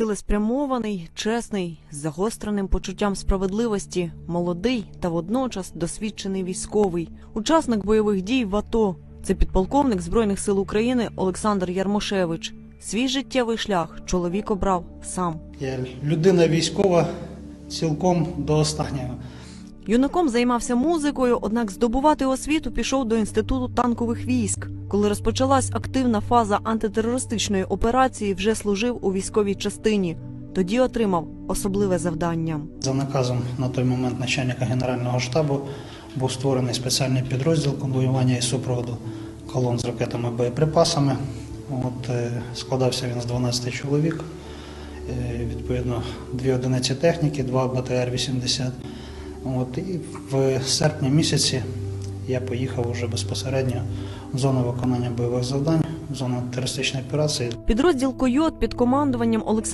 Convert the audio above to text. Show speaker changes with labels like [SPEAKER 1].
[SPEAKER 1] Цілеспрямований, чесний, з загостреним почуттям справедливості, молодий та водночас досвідчений військовий, учасник бойових дій в АТО. Це підполковник Збройних сил України Олександр Ярмошевич. Свій життєвий шлях чоловік обрав сам.
[SPEAKER 2] Я людина військова цілком до останнього.
[SPEAKER 1] Юнаком займався музикою, однак здобувати освіту пішов до інституту танкових військ. Коли розпочалась активна фаза антитерористичної операції, вже служив у військовій частині. Тоді отримав особливе завдання.
[SPEAKER 2] За наказом на той момент начальника Генерального штабу був створений спеціальний підрозділ конвоювання і супроводу колон з ракетами боєприпасами. От, е, складався він з 12 чоловік, е, відповідно, дві одиниці техніки, два БТР-80. От, і в серпні місяці я поїхав уже безпосередньо в зону виконання бойових завдань, в зону терористичної операції.
[SPEAKER 1] Підрозділ Койот під командуванням Олександра